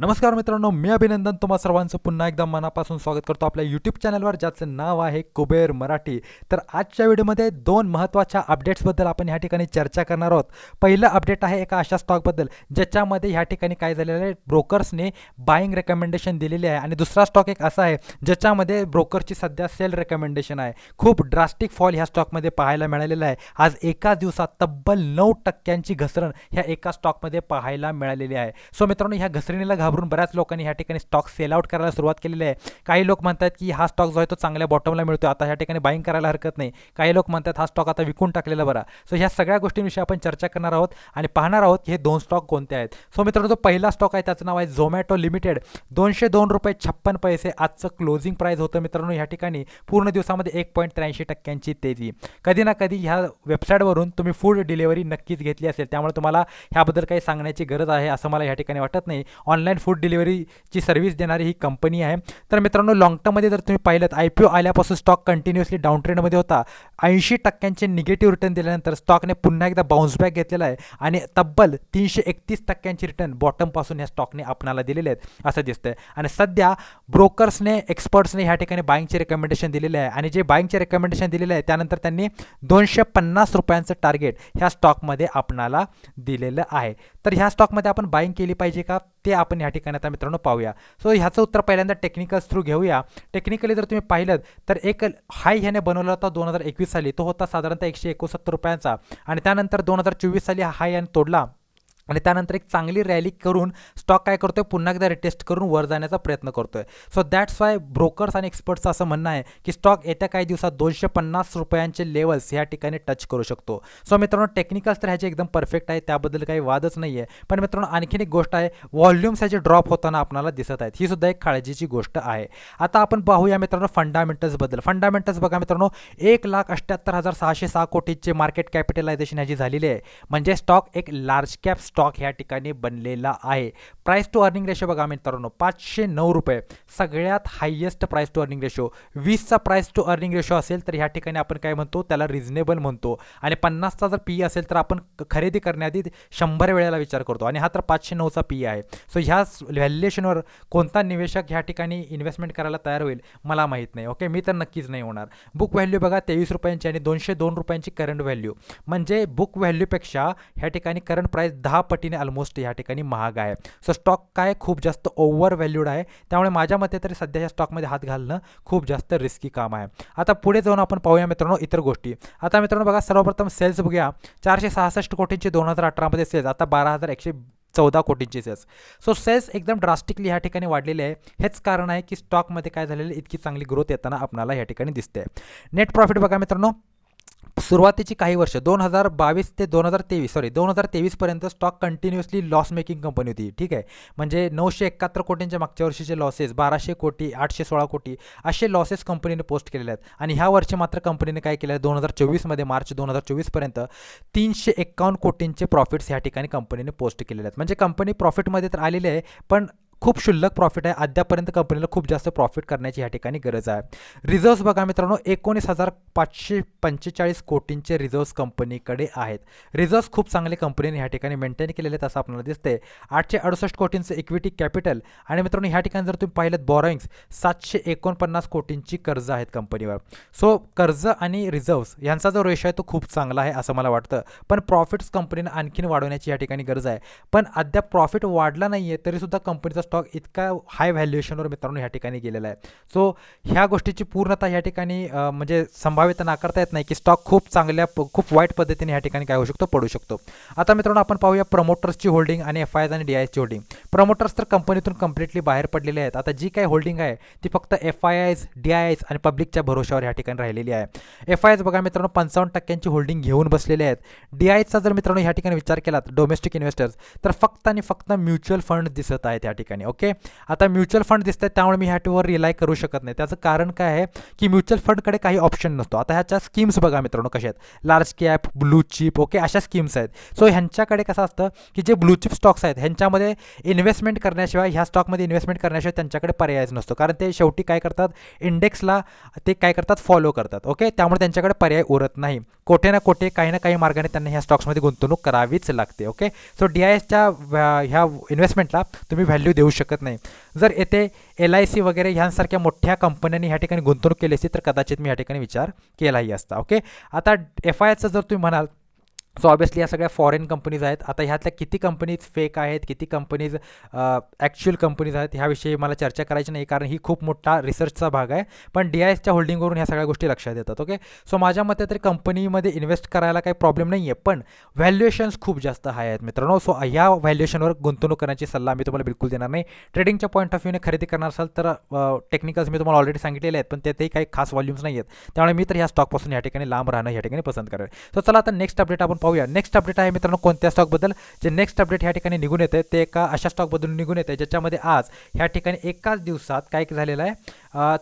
नमस्कार मित्रांनो मी अभिनंदन. तुम्हा सर्वांचं पुन्हा एकदा मनापासून स्वागत करतो आपल्या यूट्यूब चॅनलवर ज्याचं नाव आहे कुबेर मराठी. तर आजच्या व्हिडिओमध्ये दोन महत्त्वाच्या अपडेट्सबद्दल आपण ह्या ठिकाणी चर्चा करणार आहोत. पहिलं अपडेट आहे एका अशा स्टॉकबद्दल ज्याच्यामध्ये ह्या ठिकाणी काय झालेलं आहे ब्रोकर्सने बाईंग रेकमेंडेशन दिलेली आहे. आणि दुसरा स्टॉक एक असा आहे ज्याच्यामध्ये ब्रोकरची सध्या सेल रेकमेंडेशन आहे. खूप ड्रास्टिक फॉल ह्या स्टॉकमध्ये पाहायला मिळालेला आहे. आज एका दिवसात तब्बल नऊ टक्क्यांची घसरण ह्या एका स्टॉकमध्ये पाहायला मिळालेली आहे. सो मित्रांनो ह्या घसरणीला घाबरून बऱ्याच लोकांनी ह्या ठिकाणी स्टॉक सेल आउट करायला सुरुवात केलेली आहे. काही लोक म्हणतात की हा स्टॉक जो आहे तो चांगल्या बॉटमला मिळतो आता ह्या ठिकाणी बाईंग करायला हरकत नाही. काही लोक म्हणतात हा स्टॉक आता विकून टाकलेला बरा. सो ह्या सगळ्या गोष्टींविषयी आपण चर्चा करणार आहोत आणि पाहणार आहोत की हे दोन स्टॉक कोणते आहेत. सो मित्रांनो जो पहिला स्टॉक आहे त्याचं नाव आहे झोमॅटो लिमिटेड दोनशे दोन रुपये छप्पन पैसे आजचं क्लोजिंग प्राईस होतं मित्रांनो ह्या ठिकाणी. पूर्ण दिवसामध्ये एक पॉईंट त्र्याऐंशी टक्क्यांची तेजी. कधी ना कधी ह्या वेबसाईटवरून तुम्ही फूड डिलिव्हरी नक्कीच घेतली असेल. त्यामुळे तुम्हाला ह्याबद्दल काही सांगण्याची गरज आहे असं मला या ठिकाणी वाटत नाही. ऑनलाईन फूड डिलिव्हरीची सर्व्हिस देणारी ही कंपनी आहे. तर मित्रांनो लॉंग टर्ममध्ये जर तुम्ही पाहिलं आय पी ओ आल्यापासून स्टॉक कंटिन्युअसली डाऊन ट्रेंडमध्ये होता. ऐंशी टक्क्यांचे निगेटिव्ह रिटर्न दिल्यानंतर स्टॉकने पुन्हा एकदा बाउन्स बॅक घेतलेला आहे आणि तब्बल तीनशे एकतीस टक्क्यांचे रिटर्न बॉटमपासून या स्टॉकने आपणाला दिलेले आहेत असं दिसतंय. आणि सध्या ब्रोकर्सने एक्सपर्ट्सने ह्या ठिकाणी बाईंगचे रेकमेंडेशन दिलेले आहे. आणि जे बाईंगचे रेकमेंडेशन दिलेले आहे त्यानंतर त्यांनी दोनशे पन्नास रुपयांचं टार्गेट ह्या स्टॉकमध्ये आपणाला दिलेलं आहे. तर ह्या स्टॉकमध्ये आपण बाईंग केली पाहिजे का? ते आपण या ठिकाणी आता मित्रांनो पाहूया. सो ह्याचं उत्तर पहिल्यांदा टेक्निकल्स थ्रू घेऊया. टेक्निकली जर तुम्ही पाहिलं तर एक हाय ह्याने बनवला होता दोन हजार एकवीस साली. तो होता साधारणतः एकशे एकोणसत्तर रुपयांचा. आणि त्यानंतर दोन हजार चोवीस साली हा हाय याने तोडला. आणि त्यानंतर एक चांगली रॅली करून स्टॉक काय करतोय? पुन्हा एकदा रिटेस्ट करून वर जाण्याचा प्रयत्न करतोय. सो दॅट्स वाय ब्रोकर्स आणि एक्सपर्ट्सचं असं म्हणणं आहे की स्टॉक येत्या काही दिवसात दोनशे पन्नास रुपयांचे लेवल्स ह्या ठिकाणी टच करू शकतो. सो मित्रांनो टेक्निकल्स तर ह्याचे एकदम परफेक्ट आहे त्याबद्दल काही वादच नाही आहे पण मित्रांनो आणखीन एक गोष्ट आहे व्हॉल्यूम्स ह्याचे ड्रॉप होताना आपल्याला दिसत आहेत. ही सुद्धा एक काळजीची गोष्ट आहे. आता आपण पाहूया मित्रांनो फंडामेंटल्सबद्दल फंडामेंटल्स बघा मित्रांनो एक लाख अठ्ठ्याहत्तर हजार सहाशे सहा कोटीचे मार्केट कॅपिटलायझेशन ह्याची झालेली आहे. म्हणजे स्टॉक एक लार्ज कॅप स्टॉक ह्या ठिकाणी बनलेला आहे. प्राईस टू अर्निंग रेशो बघा मित्रांनो पाचशे नऊ रुपये. सगळ्यात highest price to earning ratio वीसचा price to earning ratio असेल तर ह्या ठिकाणी आपण काय म्हणतो? त्याला रिझनेबल म्हणतो. आणि पन्नासचा जर पी असेल तर आपण खरेदी करण्याआधी शंभर वेळेला विचार करतो. आणि हा तर पाचशे नऊचा पी आहे. सो ह्या व्हॅल्युएशनवर कोणता निवेशक ह्या ठिकाणी इन्व्हेस्टमेंट करायला तयार होईल? मला माहीत नाही. ओके मी तर नक्कीच नाही होणार. बुक व्हॅल्यू बघा तेवीस रुपयांची आणि दोनशे दोन रुपयांची करंट व्हॅल्यू म्हणजे बुक व्हॅल्यूपेक्षा ह्या ठिकाणी करंट प्राईस दहा पटीने ऑलमोस्ट ह्या ठिकाणी महाग आहे. सो स्टॉक काय खूप जास्त ओव्हर व्हॅल्यूड आहे. त्यामुळे माझ्या मते तरी सध्या ह्या स्टॉकमध्ये हात घालणं खूप जास्त रिस्की काम आहे. आता पुढे जाऊन आपण पाहूया मित्रांनो इतर गोष्टी. आता मित्रांनो बघा सर्वप्रथम सेल्स बघूया. चारशे सहासष्ट कोटींचे दोन हजार अठरामध्ये सेल्स आता बारा हजार एकशे चौदा कोटींची सेल्स सो सेल्स एकदम ड्रास्टिकली ह्या ठिकाणी वाढलेले आहे. हेच कारण आहे की स्टॉकमध्ये काय झालेलं इतकी चांगली ग्रोथ येताना आपणाला ह्या ठिकाणी दिसते. नेट प्रॉफिट बघा मित्रांनो. सुरुवातीची काही वर्ष दोन हजार बावीस ते दोन हजार तेवीस सॉरी दोन हजार तेवीसपर्यंत stock continuously loss making company होती. ठीक आहे? म्हणजे नऊशे एकाहत्तर कोटींच्या मागच्या वर्षीचे लॉसेस बाराशे कोटी आठशे सोळा कोटी असे लॉसेस कंपनीने पोस्ट केलेले आहेत. आणि ह्या वर्षी मात्र कंपनीने काय केलं आहे? दोन हजार चोवीसमध्ये मार्च दोन हजार चोवीसपर्यंत तीनशे एक्कावन्न कोटींचे प्रॉफिट्स ह्या ठिकाणी कंपनीने पोस्ट केलेले आहेत. म्हणजे कंपनी प्रॉफिटमध्ये तर आलेली आहे पण खूप शुल्लक प्रॉफिट आहे. अद्यापर्यंत कंपनीला खूप जास्त प्रॉफिट करण्याची ह्या ठिकाणी गरज आहे. रिझर्व्स बघा मित्रांनो एकोणीस हजार पाचशे पंचेचाळीस कोटींचे रिझर्व्स कंपनीकडे आहेत. रिझर्व्स खूप चांगले कंपनीने ह्या ठिकाणी मेंटेन केलेले आहेत असं आपल्याला दिसते आठशे अडुसष्ट कोटींचं इक्विटी कॅपिटल आणि मित्रांनो ह्या ठिकाणी जर तुम्ही पाहिलं बॉरोइंग्स सातशे एकोणपन्नास कोटींची कर्ज आहेत कंपनीवर सो कर्ज आणि रिझर्व्स यांचा जो रेशो आहे तो खूप चांगला आहे असं मला वाटतं. पण प्रॉफिट्स कंपनीनं आणखीन वाढवण्याची या ठिकाणी गरज आहे. पण अद्याप प्रॉफिट वाढला नाही आहे तरीसुद्धा कंपनीचा स्टॉक इतका हाय व्हॅल्युएशनवर मित्रांनो ह्या ठिकाणी गेलेला आहे. सो ह्या गोष्टीची पूर्णतः ह्या ठिकाणी म्हणजे संभाव्यता नाकारता येत नाही की स्टॉक खूप चांगल्या खूप वाईट पद्धतीने ह्या ठिकाणी काय होऊ शकतो पडू शकतो. आता मित्रांनो आपण पाहूया प्रमोटर्सची होल्डिंग आणि एफ आय आणि डी आयची होल्डिंग प्रमोटर्स तर कंपनीतून कंप्लिटली बाहेर पडलेले आहेत. आता जी काही होल्डिंग आहे ती फक्त F I Is D I Is आणि पब्लिकच्या भरोशावर ह्या ठिकाणी राहिलेली आहे. एफ आय एस बघा मित्रांनो पंचावन्न टक्क्यांची होल्डिंग घेऊन बसलेले आहेत. डी आयचा जर मित्रांनो ह्या ठिकाणी विचार केलात डोमेस्टिक इन्व्हेस्टर्स तर फक्त आणि फक्त म्युच्युअल फंड दिसत आहेत या ठिकाणी. ओके? आता म्युच्युअल फंड दिसत आहेत त्यामुळे मी ह्यावर रिलाय करू शकत नाही. त्याचं कारण काय आहे की म्युच्युअल फंडकडे काही ऑप्शन नसतो. आता ह्याच्या स्कीम्स बघा मित्रांनो कशा आहेत. Large cap blue chip okay? अशा स्कीम्स आहेत. सो ह्यांच्याकडे कसं असतं की जे ब्लू चिप स्टॉक्स आहेत ह्यांच्यामध्ये इन्व्हेस्टमेंट करण्याशिवाय ह्या स्टॉकमध्ये इन्व्हेस्टमेंट करण्याशिवाय त्यांच्याकडे पर्यायच नसतो. कारण ते शेवटी काय करतात? इंडेक्सला ते काय करतात? फॉलो करतात ओके? त्यामुळे त्यांच्याकडे पर्याय उरत नाही. कोठे ना कोठे काही ना काही मार्गाने त्यांना ह्या स्टॉक्समध्ये गुंतवणूक करावीच लागते ओके? सो डी आय एसच्या ह्या इन्व्हेस्टमेंटला तुम्ही व्हॅल्यू देऊ घेऊ शकत नाही. जर येथे एल आय सी वगैरे ह्यांसारख्या मोठ्या कंपन्यांनी ह्या ठिकाणी गुंतवणूक केली असती तर कदाचित मी या ठिकाणी विचार केलाही असता ओके आता एफ आय आरचं जर तुम्ही म्हणाल सो ऑब्वियसली या सगळ्या फॉरेन कंपनीज आहेत. आता ह्यातल्या किती कंपनीज फेक आहेत किती कंपनीज ॲक्च्युअल कंपनीज आहेत ह्याविषयी मला चर्चा करायची नाही कारण ही खूप मोठा रिसर्चचा भाग आहे. पण डी आय एसच्या होल्डिंगवरून ह्या सगळ्या गोष्टी लक्षात येतात ओके सो माझ्या मते तरी कंपनीमध्ये इन्व्हेस्ट करायला काही प्रॉब्लेम नाही आहे पण व्हॅल्युएशन्स खूप जास्त हाय आहेत मित्रांनो. सो ह्या व्हॅल्युएशनवर गुंतवणूक करण्याची सल्ला मी तुम्हाला बिलकुल देणार नाही. ट्रेडिंगच्या पॉईंट ऑफ व्ह्यूने खरेदी करणार असाल तर टेक्निकल्स मी तुम्हाला ऑलरेडी सांगितलेले आहेत पण त्यातही काही खास व्हॉल्यूम्स नाही आहेत त्यामुळे मी तर ह्या स्टॉकपासून या ठिकाणी लांब राहणं या ठिकाणी पसंत करेल. सो चला आता नेक्स्ट अपडेट आपण पाहूया. नेक्स्ट अपडेट आहे मित्रांनो कोणत्या स्टॉकबद्दल जे नेक्स्ट अपडेट ह्या ठिकाणी निघून येते ते एका अशा स्टॉकबद्दल निघून येते ज्याच्यामध्ये आज ह्या ठिकाणी एकाच दिवसात काय झालेलं आहे?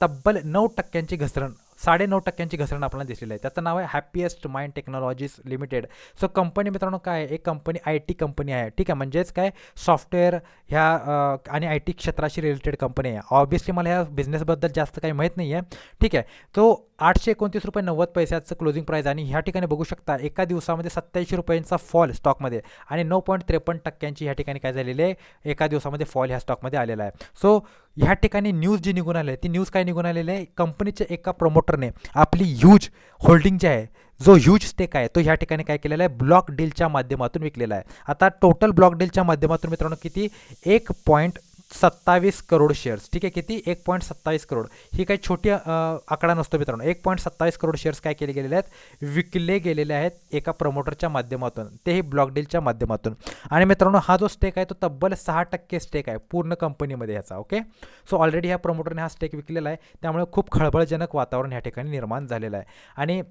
तब्बल नऊ टक्क्यांची घसरण साडे नऊ टक्क्यांची घसरण आपल्याला दिसलेली आहे. त्याचं नाव आहे happiest mind technologies limited so company मित्रांनो काय आहे? एक कंपनी आय टी कंपनी आहे. ठीक आहे म्हणजेच काय? सॉफ्टवेअर ह्या आणि आय टी क्षेत्राशी रिलेटेड कंपनी आहे. ऑब्वियसली मला ह्या बिझनेसबद्दल जास्त काही माहीत नाही आहे ठीक आहे. तो आठशे एकोणतीस रुपये नव्वद पैशाचं क्लोजिंग प्राईस आणि ह्या ठिकाणी बघू शकता एका दिवसामध्ये सत्याऐंशी रुपयांचा फॉल स्टॉकमध्ये आणि नऊ पॉईंट त्रेपन्न टक्क्यांची ह्या ठिकाणी काय झालेली आहे? एका दिवसामध्ये फॉल ह्या स्टॉकमध्ये आलेला आहे. सो ह्या ठिकाणी न्यूज जी निघून आली आहे ती न्यूज काय निघून आलेली आहे? कंपनीच्या एका प्रमोटरने आपली ह्यूज होल्डिंग जी आहे जो ह्यूज स्टेक आहे तो ह्या ठिकाणी काय केलेला आहे? ब्लॉक डीलच्या माध्यमातून विकलेला आहे. आता टोटल ब्लॉक डीलच्या माध्यमातून मित्रांनो किती? एक पॉईंट सत्तावीस करोड शेअर्स ठीक आहे किती? एक पॉईंट सत्तावीस करोड. ही काही छोटी आकडा नसतो मित्रांनो. एक पॉईंट सत्तावीस करोड शेअर्स काय केले गेलेले आहेत? विकले गेलेले आहेत एका प्रमोटरच्या माध्यमातून. तेही ब्लॉक डीलच्या माध्यमातून. आणि मित्रांनो हा जो स्टेक आहे तो तब्बल सहा टक्के स्टेक आहे पूर्ण कंपनीमध्ये ह्याचा ओके सो ऑलरेडी ह्या प्रमोटरने हा स्टेक विकलेला आहे. त्यामुळे खूप खळबळजनक वातावरण ह्या ठिकाणी निर्माण झालेलं आहे. आणि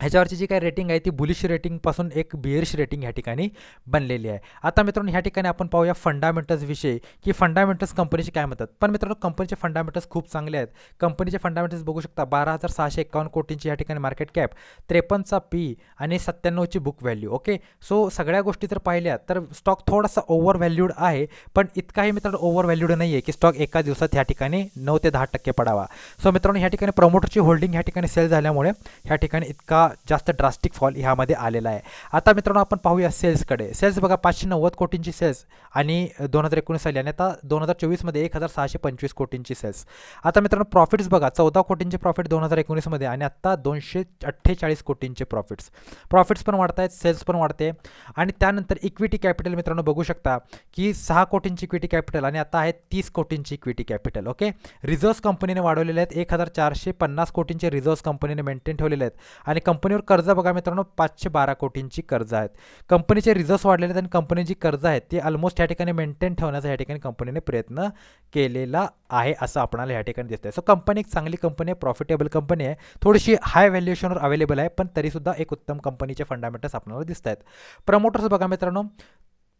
ह्याच्यावरची जी काही रेटिंग आहे ती बुलिश रेटिंगपासून एक बिअरिश रेटिंग ह्या ठिकाणी बनलेली आहे. आता मित्रांनो ह्या ठिकाणी आपण पाहूया फंडामेंटल्सविषयी की फंडामेंटल्स कंपनीचे काय म्हणतात. पण मित्रांनो कंपनीचे फंडामेंटल्स खूप चांगले आहेत. कंपनीचे फंडामेंटल्स बघू शकता बारा हजार सहाशे एकावन्न कोटींची या ठिकाणी मार्केट कॅप त्रेपन्नचा पी आणि सत्त्याण्णवची बुक व्हॅल्यू ओके सो सगळ्या गोष्टी जर पाहिल्या तर स्टॉक थोडासा ओव्हर व्हॅल्यूड आहे पण इतकाही मित्रांनो ओव्हर व्हॅल्यूड नाही आहे की स्टॉक एका दिवसात ह्या ठिकाणी नऊ ते दहा टक्के पडावा. सो मित्रांनो ह्या ठिकाणी प्रमोटरची होल्डिंग ह्या ठिकाणी सेल झाल्यामुळे ह्या ठिकाणी इतका जास्त ड्रास्टिक फॉल ह्यामध्ये आलेला आहे. आता मित्रांनो आपण पाहूया सेल्सकडे सेल्स बघा पाचशे नव्वद कोटींची सेल्स आणि दोन हजार एकोणीस आली आणि आता दोन हजार चोवीसमध्ये एक हजार सहाशे पंचवीस कोटींची सेल्स आता मित्रांनो प्रॉफिट्स बघा चौदा कोटींचे प्रॉफिट दोन हजार एकोणीसमध्ये आणि आत्ता दोनशे अठ्ठेचाळीस कोटींचे प्रॉफिट्स प्रॉफिट्स पण वाढत आहेत सेल्स पण वाढते. आणि त्यानंतर इक्विटी कॅपिटल मित्रांनो बघू शकता की सहा कोटींची इक्विटी कॅपिटल आणि आता आहे तीस कोटींची इक्विटी कॅपिटल ओके रिझर्व्स कंपनीने वाढवलेले आहेत एक हजार चारशे पन्नास कोटींचे रिझर्व्स कंपनीने मेंटेन ठेवलेले आहेत. आणि कंपनीवर कर्ज बघा मित्रांनो पाचशे बारा कोटींची कर्ज आहेत. कंपनीचे रिझर्व्स वाढलेले आहेत आणि कंपनीची कर्ज आहेत ती ऑलमोस्ट या ठिकाणी मेंटेन ठेवण्याचा या ठिकाणी कंपनीने प्रयत्न केलेला आहे असं आपल्याला या ठिकाणी दिसतंय. सो कंपनी एक चांगली कंपनी आहे प्रॉफिटेबल कंपनी आहे. थोडीशी हाय व्हॅल्युएशनवर अवेलेबल आहे पण तरीसुद्धा एक उत्तम कंपनीचे फंडामेंटल्स आपल्याला दिसत आहेत प्रमोटर्स बघा मित्रांनो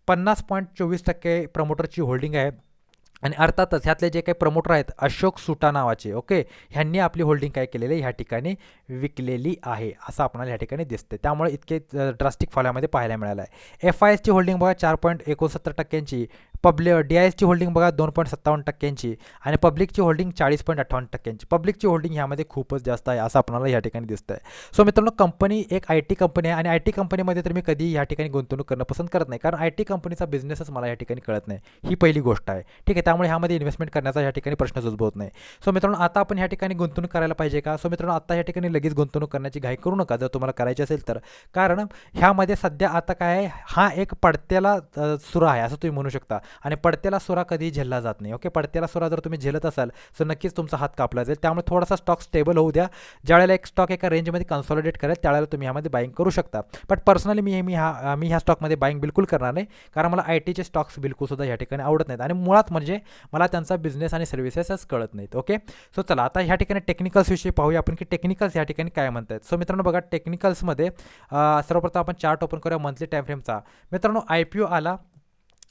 पन्नास पॉईंट चोवीस टक्के प्रमोटरची होल्डिंग आहे. आणि अर्थातच ह्यातले जे काही प्रमोटर आहेत अशोक सुटा नावाचे ओके? ह्यांनी आपली होल्डिंग काय केलेली? ह्या ठिकाणी विकलेली आहे असं आपल्याला ह्या ठिकाणी दिसते त्यामुळे इतके ड्रास्टिक फॉलामध्ये पाहायला मिळालं आहे एफ आय एसची होल्डिंग बघा चार पॉईंट एकोणसत्तर टक्क्यांची. पब्ल डी आय एसची होल्डिंग बघा दोन पॉईंट सत्तावन्न टक्क्यांची आणि पब्लिकची होल्डिंग चाळीस पॉईंट अठ्ठावन्न टक्क्यांची. पब्लिकची होल्डिंग ह्यामध्ये खूपच जास्त आहे असं आपल्याला या ठिकाणी दिसतं आहे सो मित्रांनो कंपनी एक आय टी कंपनी आहे आणि आय टी कंपनीमध्ये तर मी कधी या ठिकाणी गुंतवणूक करणं पसंत करत नाही. कारण आय टी कंपनीचा बिझनेसच मला या ठिकाणी कळत नाही. ही पहिली गोष्ट आहे. ठीक आहे त्यामुळे ह्यामध्ये इन्व्हेस्टमेंट करण्याचा या ठिकाणी प्रश्नच उद्भवत नाही. सो मित्रांनो आता आपण ह्या ठिकाणी गुंतवणूक करायला पाहिजे का? सो मित्रांनो आता या ठिकाणी लगेच गुंतवणूक करण्याची घाई करू नका जर तुम्हाला करायची असेल तर. कारण ह्यामध्ये सध्या आता काय आहे? हा एक पडत्याला सुरा आहे असं तुम्ही म्हणू शकता. आणि पडत्याला सुरा कधी झेलला जात नाही. ओके? पडत्याला सुरा जर तुम्ही झेलत असाल तर नक्कीच तुमचा हात कापला जाईल. त्यामुळे थोडासा स्टॉक स्टेबल होऊ द्या. ज्यावेळेला एक स्टॉक एका रेंजमध्ये कन्सॉलिडेट करेल त्यावेळेला तुम्ही ह्यामध्ये बाईंग करू शकता. बट पर्सनली मी मी हा मी ह्या स्टॉकमध्ये बाईंग बिलकुल करणार नाही. कारण मला आय टीचे स्टॉक्स बिलकुलसुद्धा या ठिकाणी आवडत नाहीत. आणि मुळात म्हणजे मला त्यांचा बिझनेस आणि सर्व्हिसेसच कळत नाहीत. ओके? सो चला आता ह्या ठिकाणी टेक्निकल्स विषयी पाहूया आपण की टेक्निकल्स या ठिकाणी काय म्हणतात सो मित्रांनो बघा टेक्निकल्समध्ये सर्वप्रथम आपण चार्ट ओपन करूया मंथली टाईम फ्रेमचा मित्रांनो आय पी ओ आला.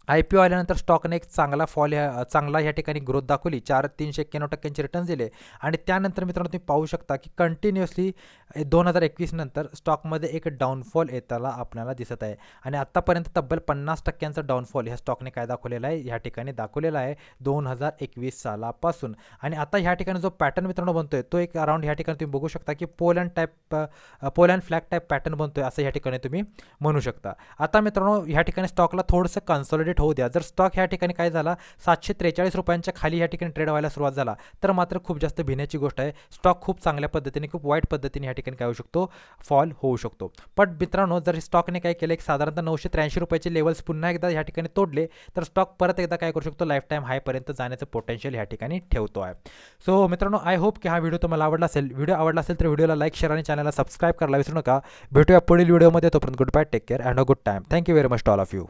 आय पी ओ आल्यानंतर स्टॉकने एक चांगला फॉल ह्या चांगला या ठिकाणी ग्रोथ दाखवली. चार तीनशे एक्क्याण्णव टक्क्यांचे रिटर्न दिले. आणि त्यानंतर मित्रांनो तुम्ही पाहू शकता की कंटिन्युअसली दोन हजार एकवीस नंतर स्टॉकमध्ये एक डाऊनफॉल येताना आपल्याला दिसत आहे. आणि आत्तापर्यंत तब्बल पन्नास टक्क्यांचा डाऊनफॉल ह्या स्टॉकने काय दाखवलेला आहे? ह्या ठिकाणी दाखवलेला आहे दोन हजार एकवीस सालापासून. आणि आता ह्या ठिकाणी जो पॅटर्न मित्रांनो बनतोय तो एक अराउंड ह्या ठिकाणी तुम्ही बघू शकता की pole and type pole and flag type pattern बनतोय असं ह्या ठिकाणी तुम्ही म्हणू शकता. आता मित्रांनो ह्या ठिकाणी स्टॉकला थोडंसं कन्सॉलिडेट कंप्लीट होऊ द्या. जर स्टॉक ह्या ठिकाणी काय झाला? सातशे त्रेचाळीस रुपयांच्या खाली ह्या ठिकाणी ट्रेड व्हायला सुरुवात झाला. तर मात्र खूप जास्त भिण्याची गोष्ट आहे. स्टॉक खूप चांगल्या पद्धतीने खूप वाईट पद्धतीने ह्या ठिकाणी काय होऊ शकतो? फॉल होऊ शकतो. पण मित्रांनो जर स्टॉकने काय केलं एक साधारणतः नऊशे त्र्याऐंशी रुपयाचे लेवल्स पुन्हा एकदा ह्या ठिकाणी तोडले तर स्टॉक परत एकदा काय करू शकतो? लाईफ टाईम हायपर्यंत जाण्याचं पोटेन्शियल ह्या ठिकाणी ठेवतो आहे. सो मित्रांनो आय होप की हा व्हिडिओ तुम्हाला आवडला असेल. व्हिडिओ आवडला असेल तर व्हिडिओला लाईक शेअर आणि चॅनलला सबस्क्राईब करायला विसरू नका. भेटूया पुढील व्हिडिओमध्ये तोपर्यंत good bye take care and a good time thank you very much all of you